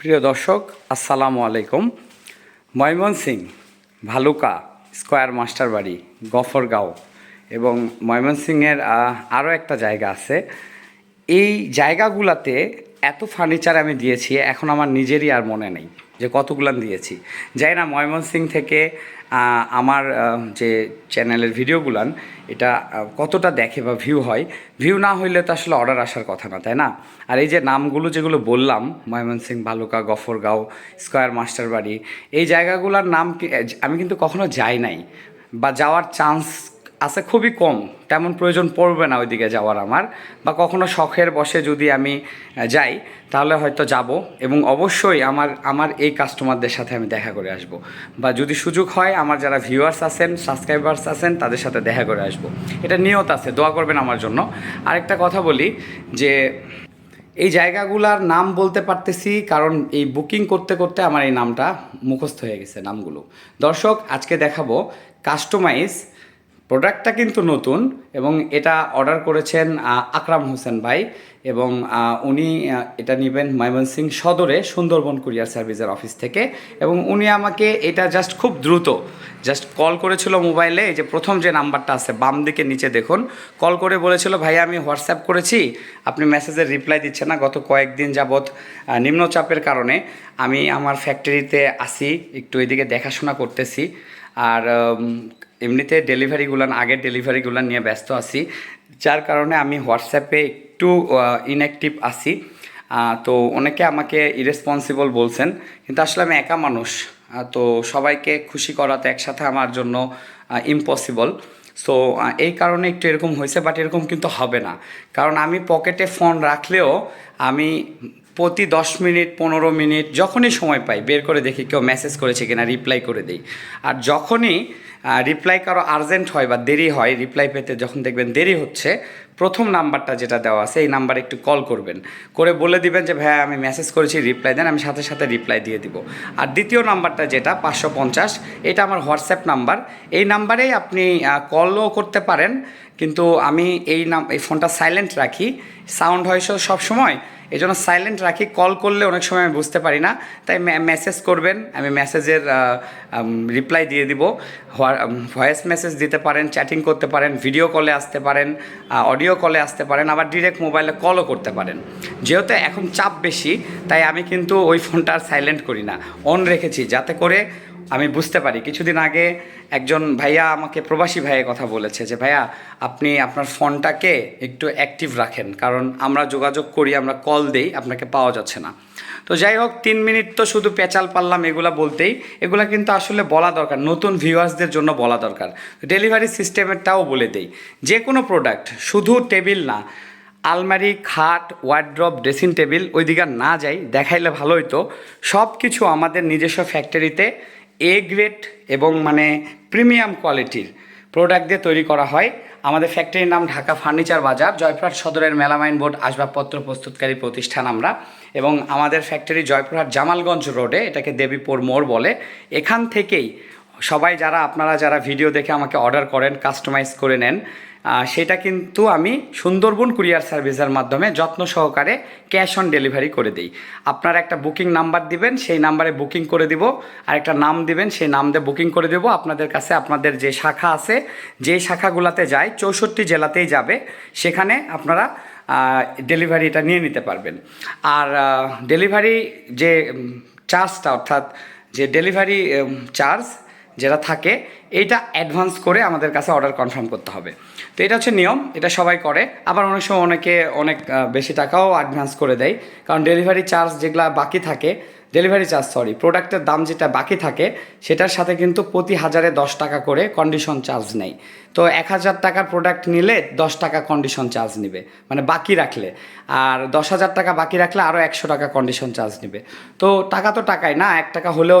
প্রিয় দর্শক, আসসালামু আলাইকুম। ময়মনসিং ভালুকা স্কোয়ার মাস্টার বাড়ি গফরগাঁও এবং ময়মনসিংয়ের আরও একটা জায়গা আছে। এই জায়গাগুলাতে এত ফার্নিচার আমি দিয়েছি, এখন আমার নিজেরই আর মনে নেই। যে কতগুলান দিয়েছি। যাই না ময়মনসিং থেকে আমার যে চ্যানেলের ভিডিওগুলান, এটা কতটা দেখে বা ভিউ হয় ভিউ না হইলে তো আসলে অর্ডার আসার কথা না, তাই না? আর এই যে নামগুলো যেগুলো বললাম ময়মনসিং ভালুকা গফরগাঁও স্কোয়ার মাস্টার বাড়ি এই জায়গাগুলোর নাম আমি কিন্তু কখনো যাই নাই, বা যাওয়ার চান্স আছে খুবই কম, তেমন প্রয়োজন পড়বে না ওইদিকে যাওয়ার আমার। বা কখনো শখের বসে যদি আমি যাই, তাহলে হয়তো যাব এবং অবশ্যই আমার আমার এই কাস্টমারদের সাথে আমি দেখা করে আসব। বা যদি সুযোগ হয়, আমার যারা ভিউয়ার্স আছেন সাবস্ক্রাইবার্স আছেন, তাদের সাথে দেখা করে আসব। এটা নিয়ত আছে, দোয়া করবেন আমার জন্য। আরেকটা কথা বলি যে, এই জায়গাগুলার নাম বলতে পারতেছি, কারণ এই বুকিং করতে করতে আমার এই নামটা মুখস্থ হয়ে গেছে নামগুলো। দর্শক, আজকে দেখাবো কাস্টমাইজ প্রোডাক্টটা কিন্তু নতুন এবং এটা অর্ডার করেছেন আকরাম হোসেন ভাই এবং উনি এটা নেবেন ময়মনসিং সদরে সুন্দরবন কুরিয়ার সার্ভিসের অফিস থেকে এবং উনি আমাকে এটা জাস্ট খুব দ্রুত জাস্ট কল করেছিল মোবাইলে যে প্রথম যে নাম্বারটা আছে বাম দিকে নিচে দেখুন কল করে বলেছিল, ভাই, আমি হোয়াটসঅ্যাপ করেছি, আপনি মেসেজের রিপ্লাই দিচ্ছেন না, গত কয়েকদিন যাবৎ নিম্নচাপের কারণে আমি আমার ফ্যাক্টরিতে আসি, একটু এদিকে দেখাশোনা করতেছি। আর এমনিতে ডেলিভারিগুলান, আগের ডেলিভারিগুলান নিয়ে ব্যস্ত আছি। যার কারণে আমি হোয়াটসঅ্যাপে একটু ইনঅ্যাক্টিভ আছি। তো অনেকে আমাকে ইরেসপন্সিবল বলছেন, কিন্তু আসলে আমি একা মানুষ। তো সবাইকে খুশি করাতে একসাথে আমার জন্য ইম্পসিবল সো এই কারণে একটু এরকম হয়েছে বাট এরকম কিন্তু হবে না। কারণ আমি পকেটে ফোন রাখলেও আমি প্রতি দশ মিনিট, পনেরো মিনিট, যখনই সময় পাই, বের করে দেখি কেউ মেসেজ করেছে কিনা রিপ্লাই করে দিই। আর যখনই রিপ্লাই কারও আর্জেন্ট হয় বা দেরি হয় রিপ্লাই পেতে যখন দেখবেন দেরি হচ্ছে, প্রথম নাম্বারটা যেটা দেওয়া আছে, এই নাম্বারে একটু কল করবেন। করে বলে দিবেন যে, ভাইয়া, আমি মেসেজ করেছি রিপ্লাই দেন, আমি সাথে সাথে রিপ্লাই দিয়ে দিব। আর দ্বিতীয় নাম্বারটা যেটা, পাঁচশো পঞ্চাশ, এটা আমার হোয়াটসঅ্যাপ নাম্বার। এই নাম্বারেই আপনি কলও করতে পারেন, কিন্তু আমি এই নাম, এই ফোনটা সাইলেন্ট রাখি। সাউন্ড হয় সব সময় এই জন্য সাইলেন্ট রাখি কল করলে অনেক সময় আমি বুঝতে পারি না। তাই মেসেজ করবেন, আমি মেসেজের রিপ্লাই দিয়ে দিব। ভয়েস মেসেজ দিতে পারেন চ্যাটিং করতে পারেন ভিডিও কলে আসতে পারেন অডিও কলে আসতে পারেন, আবার ডিরেক্ট মোবাইলে কলও করতে পারেন। যেহেতু এখন চাপ বেশি, তাই আমি কিন্তু ওই ফোনটা আর সাইলেন্ট করি না। অন রেখেছি, যাতে করে আমি বুঝতে পারি। কিছুদিন আগে একজন ভাইয়া আমাকে প্রবাসী ভাইয়ের কথা বলেছে যে, ভাইয়া, আপনি আপনার ফোনটাকে একটু অ্যাক্টিভ রাখেন, কারণ আমরা যোগাযোগ করি, আমরা কল দেই, আপনাকে পাওয়া যাচ্ছে না। তো যাই হোক, তিন মিনিট তো শুধু পেঁচাল পারলাম এগুলা বলতেই। এগুলা কিন্তু আসলে বলা দরকার, নতুন ভিউয়ার্সদের জন্য বলা দরকার। ডেলিভারি সিস্টেমেরটাও বলে দেই, যে কোনো প্রোডাক্ট শুধু টেবিল না, আলমারি, খাট ওয়ার্ড্রপ ড্রেসিং টেবিল ওই দিকে আর না যাই, দেখাইলে ভালো হতো সব কিছু আমাদের নিজস্ব ফ্যাক্টরিতে এ গ্রেড এবং মানে প্রিমিয়াম কোয়ালিটির প্রোডাক্ট দিয়ে তৈরি করা হয়। আমাদের ফ্যাক্টরির নাম ঢাকা ফার্নিচার বাজার জয়পুরহাট সদরের মেলামাইন বোর্ড আসবাবপত্র প্রস্তুতকারী প্রতিষ্ঠান আমরা। এবং আমাদের ফ্যাক্টরি জয়পুরহাট জামালগঞ্জ রোডে এটাকে দেবীপুর মোড় বলে। এখান থেকেই সবাই যারা, আপনারা যারা ভিডিও দেখে আমাকে অর্ডার করেন কাস্টমাইজ করে নেন সেটা কিন্তু আমি সুন্দরবন কুরিয়ার সার্ভিসের মাধ্যমে যত্ন সহকারে ক্যাশ অন ডেলিভারি করে দিই। আপনারা একটা বুকিং নাম্বার দিবেন, সেই নাম্বারে বুকিং করে দিব। আর একটা নাম দিবেন, সেই নাম দিয়ে বুকিং করে দেবো। আপনাদের কাছে আপনাদের যে শাখা আছে, যে শাখাগুলোতে যায়, চৌষট্টি জেলাতেই যাবে, সেখানে আপনারা ডেলিভারিটা নিয়ে নিতে পারবেন। আর ডেলিভারি যে চার্জটা, অর্থাৎ যে ডেলিভারি চার্জ যেটা থাকে, এইটা অ্যাডভান্স করে আমাদের কাছে অর্ডার কনফার্ম করতে হবে। তো এটা হচ্ছে নিয়ম, এটা সবাই করে। আবার অনেক সময় অনেকে অনেক বেশি টাকাও অ্যাডভান্স করে দেয়। কারণ ডেলিভারি চার্জ যেগুলো বাকি থাকে ডেলিভারি চার্জ সরি প্রোডাক্টের দাম যেটা বাকি থাকে, সেটার সাথে কিন্তু প্রতি হাজারে দশ টাকা করে কন্ডিশন চার্জ নেই তো এক হাজার টাকার প্রোডাক্ট নিলে দশ টাকা কন্ডিশন চার্জ নেবে মানে বাকি রাখলে। আর দশ হাজার টাকা বাকি রাখলে আরও একশো টাকা কন্ডিশন চার্জ নেবে। তো টাকা তো টাকাই না, এক টাকা হলেও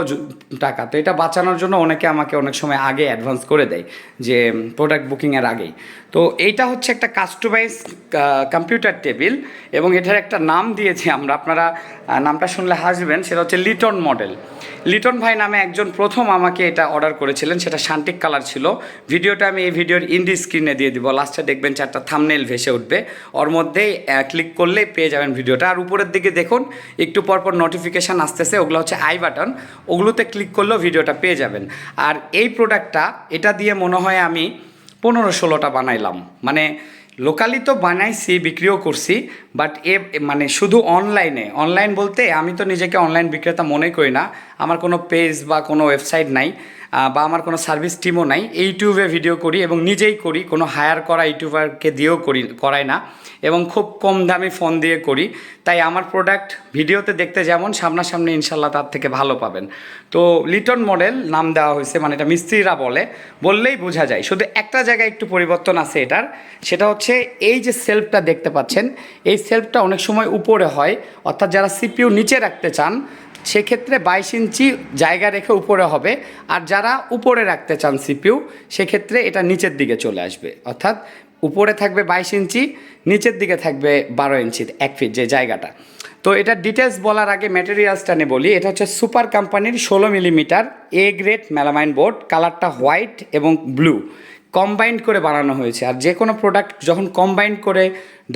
টাকা। তো এটা বাঁচানোর জন্য অনেকে আমাকে অনেক সময় আগে অ্যাডভান্স করে দেয় যে প্রোডাক্ট বুকিংয়ের আগেই। তো এইটা হচ্ছে একটা কাস্টমাইজ কম্পিউটার টেবিল এবং এটার একটা নাম দিয়েছি আমরা। আপনারা নামটা শুনলে হাসবেন, সেটা হচ্ছে লিটন মডেল। লিটন ভাই নামে একজন প্রথম আমাকে এটা অর্ডার করেছিলেন, সেটা শান্তিক কালার ছিল। ভিডিওটা আমি এই ভিডিওর ইন্ডি স্ক্রিনে দিয়ে দিব। লাস্টে দেখবেন চারটা থামনেল ভেসে উঠবে। ওর মধ্যেই ক্লিক করলে পেয়ে যাবেন ভিডিওটা। আর উপরের দিকে দেখুন, একটু পরপর নোটিফিকেশান আসতেছে, ওগুলো হচ্ছে আই বাটন ওগুলোতে ক্লিক করলেও ভিডিওটা পেয়ে যাবেন। আর এই প্রোডাক্টটা এটা দিয়ে মনে হয় আমি পনেরো ষোলোটা বানাইলাম। মানে লোকালি তো বানাইছি, বিক্রিও করছি বাট এ মানে শুধু অনলাইনে অনলাইন বলতে আমি তো নিজেকে অনলাইন বিক্রেতা মনে করি না। আমার কোনো পেজ বা কোনো ওয়েবসাইট নাই। বা আমার কোনো সার্ভিস টিমও নাই ইউটিউবে ভিডিও করি এবং নিজেই করি, কোনো হায়ার করা ইউটিউবারকে দিয়েও করি, করাই না এবং খুব কম দামি ফোন দিয়ে করি। তাই আমার প্রোডাক্ট ভিডিওতে দেখতে যেমন, সামনাসামনি ইনশাল্লাহ তার থেকে ভালো পাবেন। তো লিটন মডেল নাম দেওয়া হয়েছে মানে এটা মিস্ত্রিরা বলে, বললেই বোঝা যায়। শুধু একটা জায়গায় একটু পরিবর্তন আছে এটার, সেটা হচ্ছে এই যে সেলফটা দেখতে পাচ্ছেন, এই সেলফটা অনেক সময় উপরে হয়, অর্থাৎ যারা সিপিইউ নিচে রাখতে চান সেক্ষেত্রে বাইশ ইঞ্চি জায়গা রেখে উপরে হবে। আর যারা উপরে রাখতে চান সিপিইউ, সেক্ষেত্রে এটা নিচের দিকে চলে আসবে। অর্থাৎ উপরে থাকবে বাইশ ইঞ্চি, নিচের দিকে থাকবে বারো ইঞ্চি, এক ফিট যে জায়গাটা। তো এটা ডিটেলস বলার আগে ম্যাটেরিয়ালসটা নিয়ে বলি। এটা হচ্ছে সুপার কোম্পানির ষোলো millimetre A grade melamine board কালারটা হোয়াইট এবং ব্লু কম্বাইন্ড করে বানানো হয়েছে। আর যে কোনো প্রোডাক্ট যখন কম্বাইন্ড করে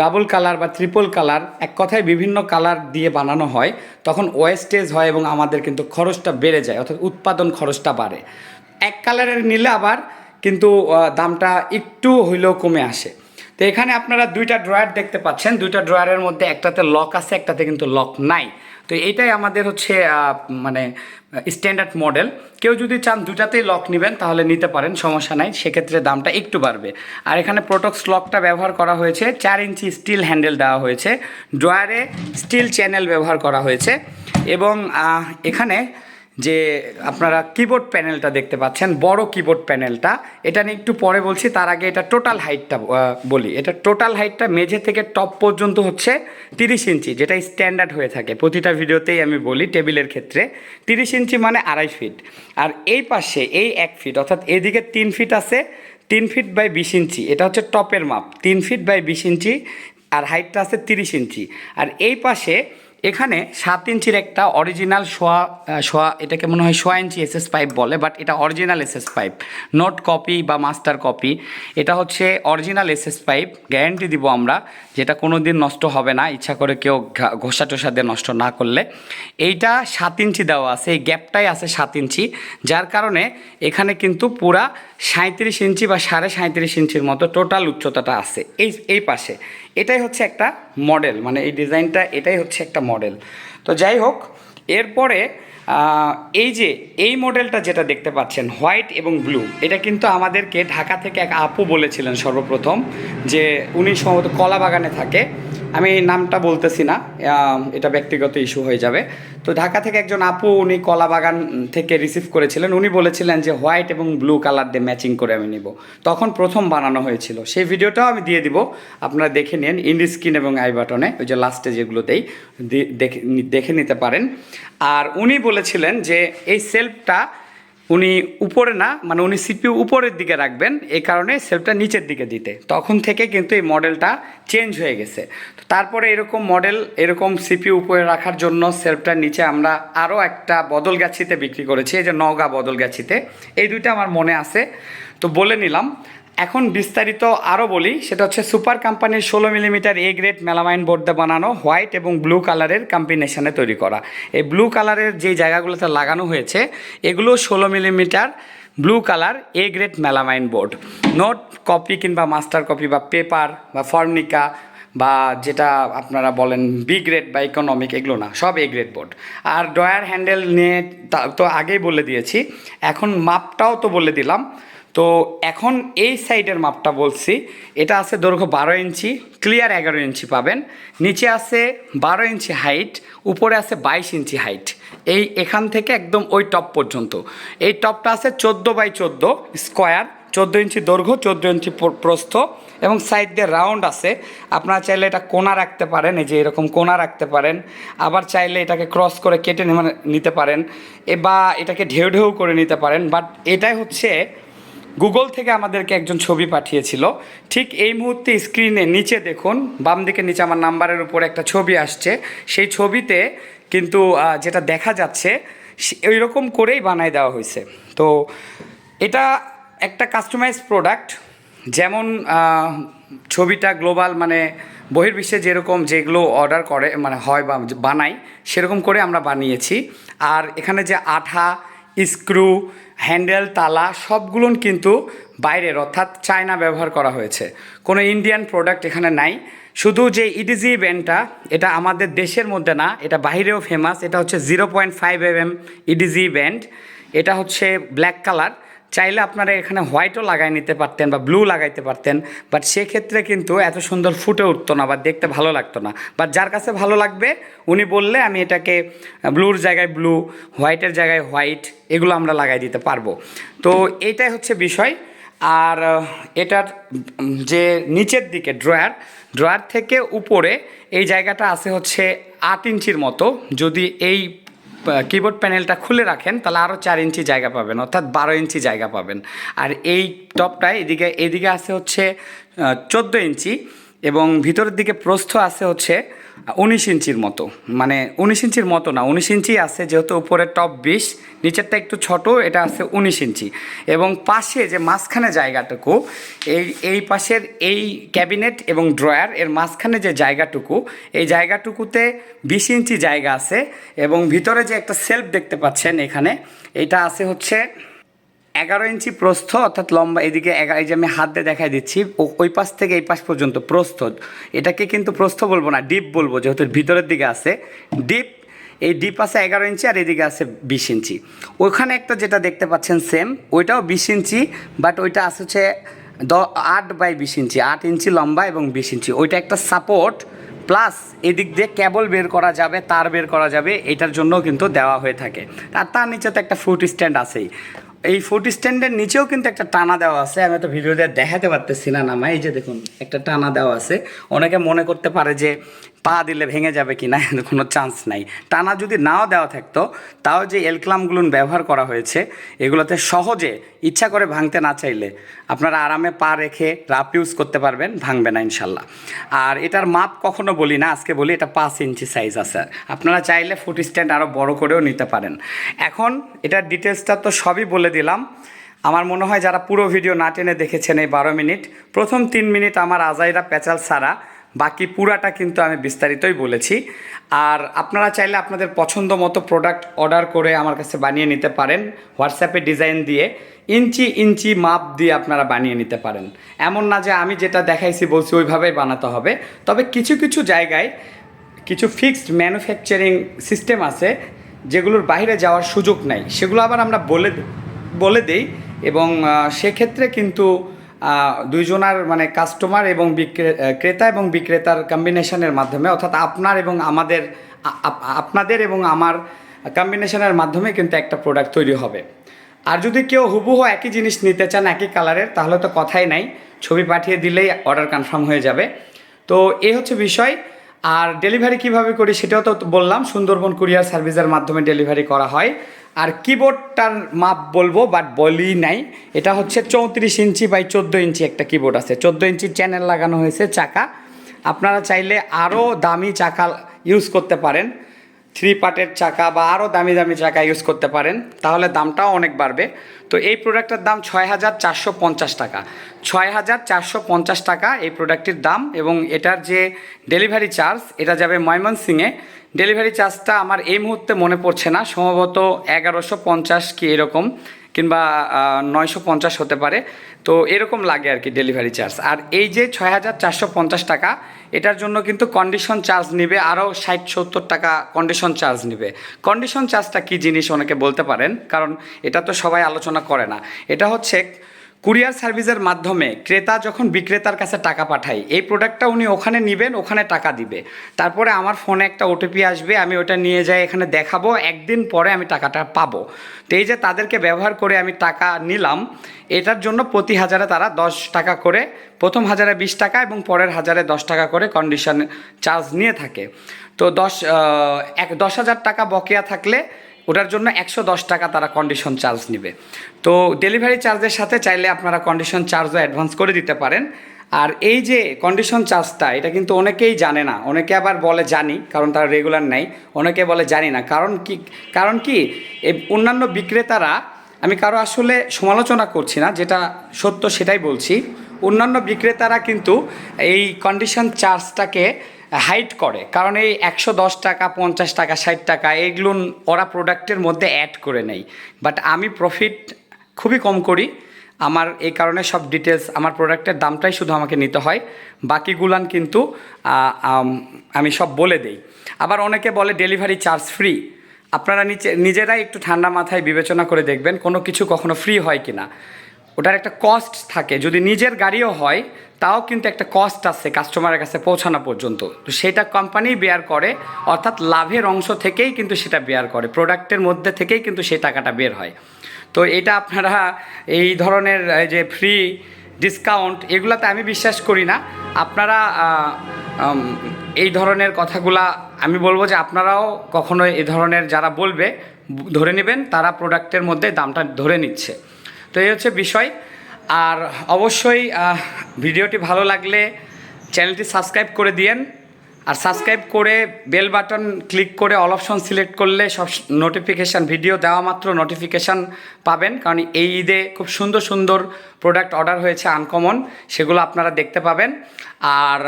ডাবল কালার বা ট্রিপল কালার এক কথায় বিভিন্ন কালার দিয়ে বানানো হয়, তখন ওয়েস্টেজ হয় এবং আমাদের কিন্তু খরচটা বেড়ে যায়, অর্থাৎ উৎপাদন খরচটা বাড়ে। এক কালারের নিলে আবার কিন্তু দামটা একটু হইলেও কমে আসে। তো এখানে আপনারা দুইটা ড্রয়ার দেখতে পাচ্ছেন। দুইটা ড্রয়ারের মধ্যে একটাতে লক আছে, একটাতে কিন্তু লক নাই। তো এইটাই আমাদের হচ্ছে মানে স্ট্যান্ডার্ড মডেল কেউ যদি চান দুটাতেই লক নেবেন, তাহলে নিতে পারেন, সমস্যা নাই, সেক্ষেত্রে দামটা একটু বাড়বে। আর এখানে প্রোটক্স লকটা ব্যবহার করা হয়েছে, চার ইঞ্চি স্টিল হ্যান্ডেল দেওয়া হয়েছে ড্রয়ারে স্টিল চ্যানেল ব্যবহার করা হয়েছে। এবং এখানে যে আপনারা কিবোর্ড প্যানেলটা দেখতে পাচ্ছেন, বড় কিবোর্ড প্যানেলটা এটা নিয়ে একটু পরে বলছি, তার আগে এটা টোটাল হাইটটা বলি। এটা টোটাল হাইটটা মেঝে থেকে টপ পর্যন্ত হচ্ছে তিরিশ ইঞ্চি, যেটা স্ট্যান্ডার্ড হয়ে থাকে। প্রতিটা ভিডিওতেই আমি বলি টেবিলের ক্ষেত্রে। তিরিশ ইঞ্চি মানে আড়াই ফিট আর এই পাশে, এই এক ফিট অর্থাৎ এদিকে তিন ফিট আছে, তিন ফিট বাই বিশ ইঞ্চি। এটা হচ্ছে টপের মাপ, তিন ফিট বাই বিশ ইঞ্চি, আর হাইটটা আছে তিরিশ ইঞ্চি। আর এই পাশে এখানে সাত ইঞ্চির একটা অরিজিনাল সোয়া সোয়া, এটাকে মনে হয় সোয়া ইঞ্চি এসএস পাইপ বলে বাট এটা original SS pipe not copy বা মাস্টার কপি এটা হচ্ছে অরিজিনাল এসএস পাইপ গ্যারান্টি দিব আমরা, যেটা কোনো দিন নষ্ট হবে না, ইচ্ছা করে কেউ ঘষা টোষা দিয়ে নষ্ট না করলে। এইটা সাত ইঞ্চি দেওয়া আছে, এই গ্যাপটাই আছে সাত ইঞ্চি, যার কারণে এখানে কিন্তু পুরা সাঁত্রিশ ইঞ্চি বা সাড়ে সাঁত্রিশ ইঞ্চির মতো টোটাল উচ্চতাটা আছে। এই এই পাশে। এটাই হচ্ছে একটা মডেল মানে এই ডিজাইনটা, এটাই হচ্ছে একটা মডেল তো যাই হোক, এরপরে এই যে, এই মডেলটা যেটা দেখতে পাচ্ছেন হোয়াইট এবং ব্লু এটা কিন্তু আমাদেরকে ঢাকা থেকে এক আপু বলেছিলেন সর্বপ্রথম, যে উনি সম্ভবত কলা বাগানে থাকে। আমি নামটা বলতেছি না এটা ব্যক্তিগত ইস্যু হয়ে যাবে। তো ঢাকা থেকে একজন আপু, উনি কলা বাগান থেকে রিসিভ করেছিলেন। উনি বলেছিলেন যে হোয়াইট এবং ব্লু কালার দিয়ে ম্যাচিং করে আমি নিব। তখন প্রথম বানানো হয়েছিল। সেই ভিডিওটাও আমি দিয়ে দিব। আপনারা দেখে নিন ইন্ডি স্ক্রিন এবং আই বাটনে ওই যে লাস্টে যেগুলোতেই দি- দেখে নি- দেখে নিতে পারেন। আর উনি বলেছিলেন যে এই সেলফটা উনি উপরে না মানে উনি সিপিউ উপরের দিকে রাখবেন এই কারণে সেলফটা নিচের দিকে দিতে। তখন থেকে কিন্তু এই মডেলটা চেঞ্জ হয়ে গেছে। তো তারপরে এরকম মডেল, এরকম সিপিউ উপরে রাখার জন্য সেলফটার নিচে আমরা আরও একটা বদলগাছিতে বিক্রি করেছি, এই যে নওগাঁ বদলগাছিতে এই দুইটা আমার মনে আছে। তো বলে নিলাম এখন বিস্তারিত আরও বলি, সেটা হচ্ছে সুপার কোম্পানির ষোলো millimetre A grade melamine board বানানো হোয়াইট এবং ব্লু কালারের কম্বিনেশানে তৈরি করা। এই ব্লু কালারের যে জায়গাগুলোতে লাগানো হয়েছে, এগুলো ষোলো millimetre blue colour A grade melamine board not copy কিংবা মাস্টার কপি বা পেপার বা ফর্মিকা বা যেটা আপনারা বলেন বি গ্রেড বা ইকোনমিক এগুলো না, সব এ গ্রেড বোর্ড আর ডয়ার হ্যান্ডেল নিয়ে তো আগেই বলে দিয়েছি, এখন মাপটাও তো বলে দিলাম। তো এখন এই সাইডের মাপটা বলছি। এটা আছে দৈর্ঘ্য বারো ইঞ্চি ক্লিয়ার এগারো ইঞ্চি পাবেন। নিচে আছে বারো ইঞ্চি হাইট উপরে আছে বাইশ ইঞ্চি হাইট এই এখান থেকে একদম ওই টপ পর্যন্ত। এই টপটা আছে চোদ্দ বাই চোদ্দ স্কোয়ার চোদ্দ ইঞ্চি দৈর্ঘ্য, চোদ্দ ইঞ্চি প্র- প্রস্থ এবং সাইড দিয়ে রাউন্ড আছে। আপনারা চাইলে এটা কোনা রাখতে পারেন, এই যে এরকম কোনা রাখতে পারেন। আবার চাইলে এটাকে ক্রস করে কেটে নিতে পারেন। বা এটাকে ঢেউ ঢেউ করে নিতে পারেন। বাট এটাই হচ্ছে গুগল থেকে আমাদেরকে একজন ছবি পাঠিয়েছিল। ঠিক এই মুহূর্তে স্ক্রিনে নিচে দেখুন, বাম দিকে নিচে আমার নাম্বারের উপর একটা ছবি আসছে। সেই ছবিতে কিন্তু যেটা দেখা যাচ্ছে ওই রকম করেই বানায় দেওয়া হয়েছে। তো এটা একটা কাস্টমাইজ প্রোডাক্ট যেমন ছবিটা গ্লোবাল মানে বহির্বিশ্বে যেরকম যেগুলো অর্ডার করে মানে হয় বা বানাই সেরকম করে আমরা বানিয়েছি। আর এখানে যে আঠা স্ক্রু, হ্যান্ডেল, তালা সবগুলো কিন্তু বাইরের, অর্থাৎ চায়না ব্যবহার করা হয়েছে। কোনো ইন্ডিয়ান প্রোডাক্ট এখানে নাই। শুধু যে ইডিজি ব্যান্ডটা এটা আমাদের দেশের মধ্যে না, এটা বাইরেও ফেমাস এটা হচ্ছে zero point five M M edge band এটা হচ্ছে ব্ল্যাক কালার। চাইলে আপনারা এখানে হোয়াইটও লাগাই নিতে পারতেন বা ব্লু লাগাইতে পারতেন বাট সেক্ষেত্রে কিন্তু এত সুন্দর ফুটে উঠতো না বা দেখতে ভালো লাগতো না। বাট যার কাছে ভালো লাগবে, উনি বললে আমি এটাকে ব্লুর জায়গায় ব্লু, হোয়াইটের জায়গায় হোয়াইট, এগুলো আমরা লাগাই দিতে পারব। তো এইটাই হচ্ছে বিষয়। আর এটার যে নিচের দিকে ড্রয়ার ড্রয়ার থেকে উপরে এই জায়গাটা আছে হচ্ছে আট ইঞ্চির মতো। যদি এই কিবোর্ড প্যানেলটা খুলে রাখেন, তাহলে আরও চার ইঞ্চি জায়গা পাবেন, অর্থাৎ বারো ইঞ্চি জায়গা পাবেন। আর এই টপটায় এদিকে এদিকে আছে হচ্ছে চোদ্দ ইঞ্চি এবং ভিতরের দিকে প্রস্থ আছে হচ্ছে উনিশ ইঞ্চির মতো। মানে উনিশ ইঞ্চির মতো না, উনিশ ইঞ্চি আছে যেহেতু উপরে টপ বিশ, নিচেরটা একটু ছোট, এটা আছে উনিশ ইঞ্চি। এবং পাশে যে মাঝখানে জায়গাটুকু, এই এই পাশের এই ক্যাবিনেট এবং ড্রয়ার, এর মাঝখানে যে জায়গাটুকু, এই জায়গাটুকুতে বিশ ইঞ্চি জায়গা আছে এবং ভিতরে যে একটা সেলফ দেখতে পাচ্ছেন এখানে, এটা আছে হচ্ছে এগারো ইঞ্চি প্রস্থ, অর্থাৎ লম্বা, এদিকে এই যে আমি হাত দিয়ে দেখাই দিচ্ছি, ও- ওই পাশ থেকে এই পাশ পর্যন্ত প্রস্থ। এটাকে কিন্তু প্রস্থ বলব না, ডিপ বলব, যেহেতু ভিতরের দিকে আছে। ডিপ, এই ডিপ আছে এগারো ইঞ্চি আর এদিকে আছে বিশ ইঞ্চি। ওখানে একটা যেটা দেখতে পাচ্ছেন, সেম, ওইটাও বিশ ইঞ্চি, বাট ওইটা আছে হচ্ছে দ আট বাই বিশ ইঞ্চি, আট ইঞ্চি লম্বা এবং বিশ ইঞ্চি। ওইটা একটা সাপোর্ট, প্লাস এদিক দিয়ে কেবল বের করা যাবে, তার বের করা যাবে, এটার জন্য কিন্তু দেওয়া হয়ে থাকে। আর তার নিচে তো একটা ফুট স্ট্যান্ড আছেই। এই ফুট স্ট্যান্ডের নিচেও কিন্তু একটা টানা দেওয়া আছে। আমি তো ভিডিওতে দেখাতে পারতেছি না নামা এই যে দেখুন, একটা টানা দেওয়া আছে। অনেকে মনে করতে পারে যে পা দিলে ভেঙে যাবে কি না, কোনো চান্স নাই। টানা যদি নাও দেওয়া থাকতো, তাও যে এলক্লামগুলো ব্যবহার করা হয়েছে, এগুলোতে সহজে ইচ্ছা করে ভাঙতে না চাইলে আপনারা আরামে পা রেখে রাপ ইউজ করতে পারবেন, ভাঙবে না ইনশাল্লাহ। আর এটার মাপ কখনো বলি না, আজকে বলি এটা পাঁচ ইঞ্চি সাইজ আছে। আপনারা চাইলে ফুট স্ট্যান্ড আরও বড় করেও নিতে পারেন। এখন এটার ডিটেলসটা তো সবই বলে দিলাম। আমার মনে হয় যারা পুরো ভিডিও না টেনে দেখেছেন এই বারো মিনিট, প্রথম তিন মিনিট আমার আজাইরা প্যাচাল ছাড়া বাকি পুরাটা কিন্তু আমি বিস্তারিতই বলেছি। আর আপনারা চাইলে আপনাদের পছন্দ মতো প্রোডাক্ট অর্ডার করে আমার কাছে বানিয়ে নিতে পারেন হোয়াটসঅ্যাপে ডিজাইন দিয়ে, ইঞ্চি ইঞ্চি মাপ দিয়ে আপনারা বানিয়ে নিতে পারেন। এমন না যে আমি যেটা দেখাইছি বলছি ওইভাবেই বানাতে হবে। তবে কিছু কিছু জায়গায় কিছু ফিক্সড ম্যানুফ্যাকচারিং সিস্টেম আছে, যেগুলোর বাইরে যাওয়ার সুযোগ নাই। সেগুলো আবার আমরা বলে বলে দেই এবং সেক্ষেত্রে কিন্তু দুইজনার মানে কাস্টমার এবং ক্রেতা এবং বিক্রেতার কম্বিনেশনের মাধ্যমে, অর্থাৎ আপনার এবং আমাদের আপনাদের এবং আমার কম্বিনেশনের মাধ্যমে কিন্তু একটা প্রোডাক্ট তৈরি হবে। আর যদি কেউ হুবহু একই জিনিস নিতে চান, একই কালারের তাহলে তো কথাই নাই। ছবি পাঠিয়ে দিলেই অর্ডার কনফার্ম হয়ে যাবে। তো এই হচ্ছে বিষয়। আর ডেলিভারি কীভাবে করি সেটাও তো বললাম। সুন্দরবন কুরিয়ার সার্ভিসের মাধ্যমে ডেলিভারি করা হয়। আর কিবোর্ডটার মাপ বলব বাট বলি নাই। এটা হচ্ছে চৌত্রিশ ইঞ্চি বাই চোদ্দ ইঞ্চি একটা কিবোর্ড আছে। চোদ্দ ইঞ্চি চ্যানেল লাগানো হয়েছে চাকা। আপনারা চাইলে আরও দামি চাকা ইউজ করতে পারেন। থ্রি পার্টের চাকা বা আরও দামি দামি চাকা ইউজ করতে পারেন। তাহলে দামটাও অনেক বাড়বে। তো এই প্রোডাক্টের দাম ছয় হাজার চারশো পঞ্চাশ টাকা। ছয় হাজার চারশো পঞ্চাশ টাকা এই প্রোডাক্টটির দাম এবং এটার যে ডেলিভারি চার্জ এটা যাবে ময়মনসিংয়ে ডেলিভারি চার্জটা আমার এই মুহূর্তে মনে পড়ছে না। সম্ভবত এগারোশো পঞ্চাশ কি এরকম, কিংবা নয়শো পঞ্চাশ হতে পারে। তো এরকম লাগে আর কি ডেলিভারি চার্জ আর এই যে ছয় হাজার চারশো পঞ্চাশ টাকা, এটার জন্য কিন্তু কন্ডিশন চার্জ নিবে, আরও ষাট সত্তর টাকা কন্ডিশন চার্জ নিবে। কন্ডিশন চার্জটা কী জিনিস অনেকে বলতে পারেন, কারণ এটা তো সবাই আলোচনা করে না। এটা হচ্ছে কুরিয়ার সার্ভিসের মাধ্যমে ক্রেতা যখন বিক্রেতার কাছে টাকা পাঠায়, এই প্রোডাক্টটা উনি ওখানে নেবেন, ওখানে টাকা দিবে। তারপরে আমার ফোনে একটা ওটিপি আসবে, আমি ওটা নিয়ে যাই, এখানে দেখাবো, একদিন পরে আমি টাকাটা পাবো। তো এই যে তাদেরকে ব্যবহার করে আমি টাকা নিলাম, এটার জন্য প্রতি হাজারে তারা দশ টাকা করে, প্রথম হাজারে বিশ টাকা এবং পরের হাজারে দশ টাকা করে কন্ডিশন চার্জ নিয়ে থাকে। তো দশ এক, দশ হাজার টাকা বকেয়া থাকলে ওটার জন্য একশো দশ টাকা তারা কন্ডিশন চার্জ নেবে। তো ডেলিভারি চার্জের সাথে চাইলে আপনারা কন্ডিশন চার্জও অ্যাডভান্স করে দিতে পারেন। আর এই যে কন্ডিশন চার্জটা এটা কিন্তু অনেকেই জানে না। অনেকে আবার বলে জানি, কারণ তারা রেগুলার নেই অনেকে বলে জানি না। কারণ কি কারণ কি অন্যান্য বিক্রেতারা, আমি কারও আসলে সমালোচনা করছি না, যেটা সত্য সেটাই বলছি। অন্যান্য বিক্রেতারা কিন্তু এই কন্ডিশন চার্জটাকে হাইট করে। কারণ এই একশো দশ টাকা, পঞ্চাশ টাকা, ষাট টাকা, এগুলো ওরা প্রোডাক্টের মধ্যে অ্যাড করে নেয়। বাট আমি প্রফিট খুবই কম করি। আমার এই কারণে সব ডিটেলস আমার প্রোডাক্টের দামটাই শুধু আমাকে নিতে হয়। বাকিগুলান কিন্তু আমি সব বলে দেই। আবার অনেকে বলে ডেলিভারি চার্জ ফ্রি আপনারা নিচে, নিজেরাই একটু ঠান্ডা মাথায় বিবেচনা করে দেখবেন, কোনো কিছু কখনো ফ্রি হয় কি না ওটার একটা কস্ট থাকে। যদি নিজের গাড়িও হয় তাও কিন্তু একটা কস্ট আছে কাস্টমারের কাছে পৌঁছানো পর্যন্ত। তো সেটা কোম্পানি বেয়ার করে, অর্থাৎ লাভের অংশ থেকেই কিন্তু সেটা বেয়ার করে প্রোডাক্টের মধ্যে থেকেই কিন্তু সেই টাকাটা বের হয়। তো এটা আপনারা এই ধরনের যে ফ্রি ডিসকাউন্ট এগুলাতে আমি বিশ্বাস করি না। আপনারা এই ধরনের কথাগুলা আমি বলব যে আপনারাও কখনো এই ধরনের যারা বলবে, ধরে নেবেন তারা প্রোডাক্টের মধ্যে দামটা ধরে নিচ্ছে। তো এই হচ্ছে বিষয়। আর অবশ্যই ভিডিওটি ভালো লাগলে চ্যানেলটি সাবস্ক্রাইব করে দিয়েন। আর সাবস্ক্রাইব করে বেল বাটন ক্লিক করে অল অপশন সিলেক্ট করলে সব নোটিফিকেশান, ভিডিও দেওয়া মাত্র নোটিফিকেশান পাবেন। কারণ এই ঈদে খুব সুন্দর সুন্দর প্রোডাক্ট অর্ডার হয়েছে আনকমন সেগুলো আপনারা দেখতে পাবেন। আর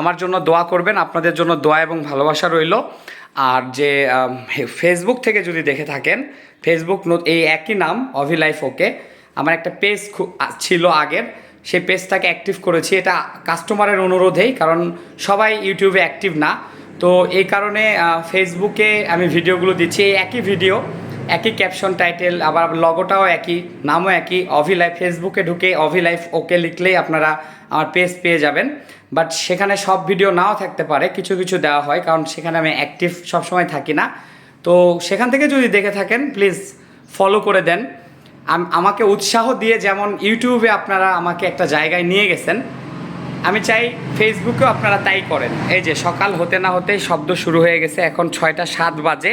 আমার জন্য দোয়া করবেন, আপনাদের জন্য দোয়া এবং ভালোবাসা রইল। আর যে ফেসবুক থেকে যদি দেখে থাকেন, ফেসবুক এই একই নাম অভি লাইফ ওকে আমার একটা পেজ ছিল আগের, সেই পেজটাকে অ্যাক্টিভ করেছি। এটা কাস্টমারের অনুরোধেই, কারণ সবাই ইউটিউবে অ্যাক্টিভ না। তো এই কারণে ফেসবুকে আমি ভিডিওগুলো দিচ্ছি। এই একই ভিডিও একই ক্যাপশন টাইটেল আবার লগোটাও একই, নামও একই। অভি লাইফ ফেসবুকে ঢুকে অভি লাইফ ওকে লিখলেই আপনারা আমার পেজ পেয়ে যাবেন। বাট সেখানে সব ভিডিও নাও থাকতে পারে, কিছু কিছু দেওয়া হয়, কারণ সেখানে আমি অ্যাক্টিভ সবসময় থাকি না। তো সেখান থেকে যদি দেখে থাকেন প্লিজ ফলো করে দেন। আমাকে উৎসাহ দিয়ে যেমন ইউটিউবে আপনারা আমাকে একটা জায়গায় নিয়ে গেছেন, আমি চাই ফেসবুকেও আপনারা তাই করেন। এই যে সকাল হতে না হতেই শব্দ শুরু হয়ে গেছে, এখন ছয়টা সাত বাজে।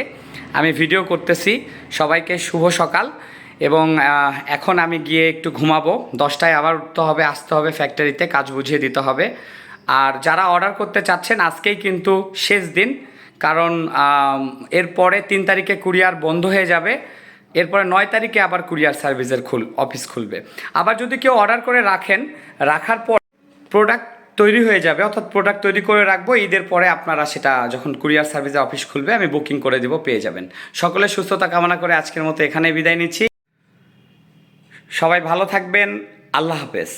আমি ভিডিও করতেছি, সবাইকে শুভ সকাল। এবং এখন আমি গিয়ে একটু ঘুমাবো, দশটায় আবার উঠতে হবে, আসতে হবে ফ্যাক্টরিতে কাজ বুঝিয়ে দিতে হবে। আর যারা অর্ডার করতে চাচ্ছেন, আজকেই কিন্তু শেষ দিন, কারণ এরপরে তিন তারিখে কুরিয়ার বন্ধ হয়ে যাবে। এরপরে নয় তারিখে আবার কুরিয়ার সার্ভিসের খুল, অফিস খুলবে। আবার যদি কেউ অর্ডার করে রাখেন, রাখার পর প্রোডাক্ট তৈরি হয়ে যাবে, অর্থাৎ প্রোডাক্ট তৈরি করে রাখব, ঈদের পরে আপনারা সেটা যখন কুরিয়ার সার্ভিসে অফিস খুলবে, আমি বুকিং করে দেবো, পেয়ে যাবেন। সকলে সুস্থতা কামনা করে আজকের মতো এখানে বিদায় নিচ্ছি। সবাই ভালো থাকবেন, আল্লাহ হাফেজ।